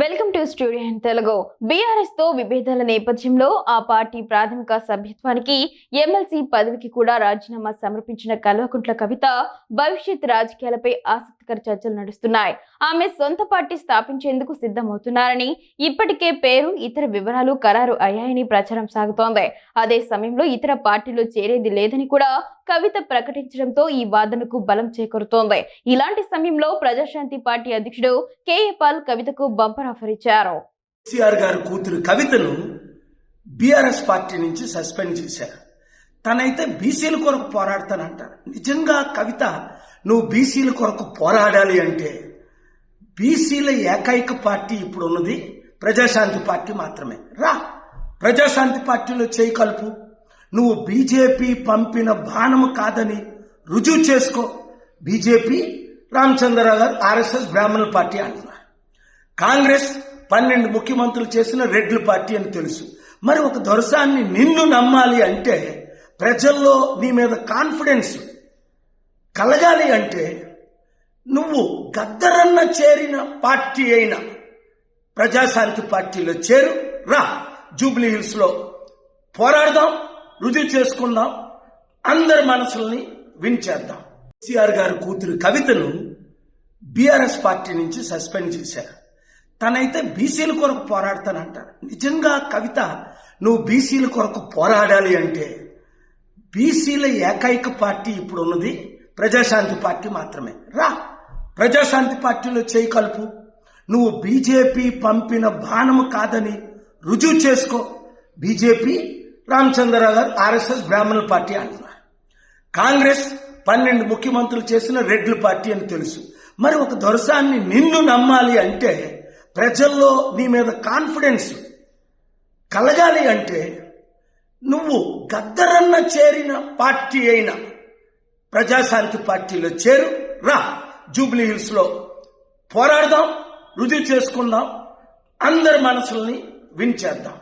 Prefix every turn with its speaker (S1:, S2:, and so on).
S1: Welcome to studio in Telugu. బీఆర్ఎస్తో విభేదాల నేపథ్యంలో ఆ పార్టీ ప్రాథమిక సభ్యత్వానికి ఎమ్మెల్సీ పదవికి కూడా రాజీనామా సమర్పించిన కల్వకుంట్ల కవిత భవిష్యత్ రాజకీయాలపై ఆసక్తికర చర్చలు నడుస్తున్నాయి. ఆమె సొంత పార్టీ స్థాపించేందుకు సిద్ధమవుతున్నారని ఇప్పటికే పేరు ఇతర వివరాలు ఖరారు అయ్యాయని ప్రచారం సాగుతోంది. అదే సమయంలో ఇతర పార్టీలో చేరేది లేదని కూడా కవిత ప్రకటించడంతో ఈ వాదనకు బలం చేకూరుతోంది. ఇలాంటి సమయంలో ప్రజాశాంతి పార్టీ అధ్యక్షుడు కేఏ పాల్ కవితకు బంపర్ ఆఫర్ ఇచ్చారు.
S2: కేసీఆర్ గారి కూతురు కవితను బీఆర్ఎస్ పార్టీ నుంచి సస్పెండ్ చేశారు. తనైతే బీసీల కొరకు పోరాడతానంటారు నిజంగా కవిత నువ్వు బీసీల కొరకు పోరాడాలి అంటే బీసీల ఏకైక పార్టీ ఇప్పుడు ఉన్నది ప్రజాశాంతి పార్టీ మాత్రమే. రా ప్రజాశాంతి పార్టీలో చేయి కలుపు. నువ్వు బీజేపీ పంపిన బాణము కాదని రుజువు చేసుకో. బీజేపీ రామచంద్రరావు గారు ఆర్ఎస్ఎస్ బ్రాహ్మణుల పార్టీ అంటున్నారు. కాంగ్రెస్ పన్నెండు ముఖ్యమంత్రులు చేసిన రెడ్ల పార్టీ అని తెలుసు. మరి ఒక దొరసాన్ని నిన్ను నమ్మాలి అంటే ప్రజల్లో నీ మీద కాన్ఫిడెన్స్ కలగాలి అంటే నువ్వు గద్దరన్న చేరిన పార్టీ అయిన ప్రజాశాంతి పార్టీలో చేరు. రా జూబ్లీ హిల్స్లో పోరాడదాం. రుజువు చేసుకుందాం. అందరి మనసుల్ని వించేద్దాం కేసీఆర్ గారి కూతురు కవితను బీఆర్ఎస్ పార్టీ నుంచి సస్పెండ్ చేశారు. తనైతే బీసీల కొరకు పోరాడతానంటారు. నిజంగా కవిత నువ్వు బీసీల కొరకు పోరాడాలి అంటే బీసీల ఏకైక పార్టీ ఇప్పుడు ఉన్నది ప్రజాశాంతి పార్టీ మాత్రమే. రా ప్రజాశాంతి పార్టీలో చేయి కలుపు. నువ్వు బీజేపీ పంపిన బాణము కాదని రుజువు చేసుకో. బీజేపీ రామచంద్రరావు గారు ఆర్ఎస్ఎస్ బ్రాహ్మణుల పార్టీ అంటున్నారు. కాంగ్రెస్ పన్నెండు ముఖ్యమంత్రులు చేసిన రెడ్ల పార్టీ అని తెలుసు. మరి ఒక దొరసాన్ని నిన్ను నమ్మాలి అంటే ప్రజల్లో నీ మీద కాన్ఫిడెన్స్ కలగాలి అంటే నువ్వు గద్దరన్న చేరిన పార్టీ అయిన ప్రజాశాంతి పార్టీలో చేరు రా. జూబ్లీ హిల్స్లో పోరాడదాం రుజువు చేసుకుందాం అందరి మనసుల్ని వించేద్దాం